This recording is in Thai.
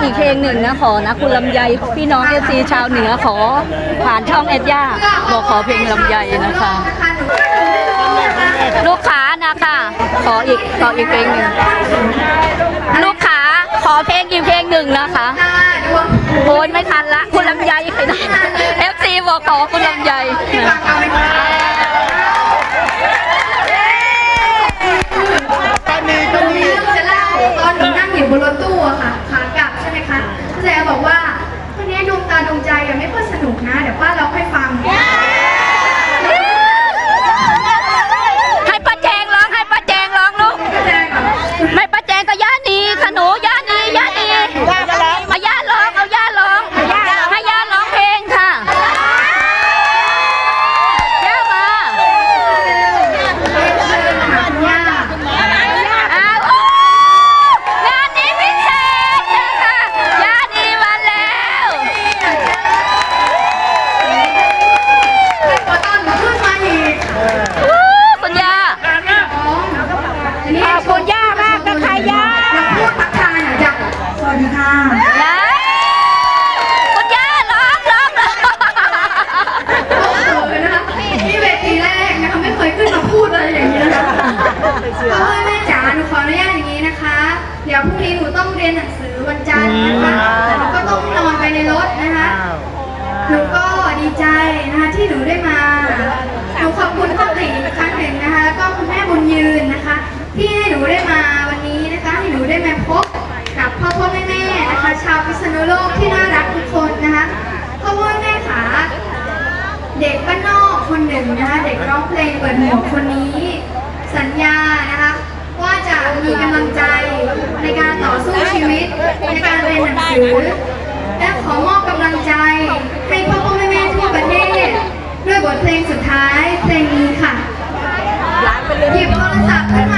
อีกเพลงหนึ่งนะขอนะคุณลำไยพี่น้องเอฟซีชาวเหนือขอผ่านช่องเอ็ดย่าบอกขอเพลงลำไยนะคะ ลูกค้านะคะขออีกขออีกเพลงหนึ่งลูกค้าขอเพลงอีกเพลงหนึ่งนะคะโอนไม่ทันละคุณลำไยใครนะเอฟซีบอกขอคุณลำไยนะตอนนี้ตอนนี้จะเล่าตอนหนูนั่งอยู่บนรถตู้อะค่ะ แจบอกว่าวันนี้ดวงตาดวงใจยังไม่ค่อยสนุกนะ เดี๋ยวป้าเราค่อยฟัง ให้ป้าแจงร้องให้ป้าแจงร้องลูก พี่แจก่อน ไม่ป้าแจงก็ย่านีขนูย่านีย่านีเอาย่าร้องเอาย่าร้องให้ย่าร้องเพลงค่ะย่ามา ย่า อ้าวโอ้งานนี้พิเศษนะคะย่านีมาแล้ว พอตอนหนูขึ้นมาอีก อู้คุณย่า ร้องอันนี้ ขอบคุณย่ามากนะคะย่า อยากพูดทักทายหน่อยจ้ะสวัสดีค่ะ นะคุณย่าร้องร้องร้อง โอ้โหนะคะนี่เวทีแรกนะคะไม่เคยขึ้นมาพูดอะไรอย่างนี้นะคะพ่อแม่จ๋าหนูขออนุญาตอย่างนี้นะคะ เดี๋ยวพรุ่งนี้หนูต้องเรียนหนังสือวันจันทร์นะคะหนูก็ต้องนอนไปในรถนะคะ หนูก็ดีใจนะคะที่หนูได้มา หนูขอบคุณพ่อหลิงอีกครั้งหนึ่งนะคะ แล้วก็คุณแม่บุญยืนนะคะ ที่ให้หนูได้มาวันนี้นะคะให้หนูได้มาพบกับพ่อพ่อแม่แม่นะคะ ชาวพิษณุโลกที่น่ารักทุกคนนะคะพ่อพ่อแม่ขาเด็กบ้านนอกคนหนึ่งนะคะ เด็กร้องเพลงเปิดหมวกคนนี้ สัญญานะคะ ว่าจะมีกำลังใจในการต่อสู้ชีวิตในการเรียนหนังสือ และขอมอบกำลังใจให้พ่อพ่อแม่แม่ทั่วประเทศ ด้วยบทเพลงสุดท้ายเพลงนี้ค่ะหยิบโทรศัพท์ขึ้นมา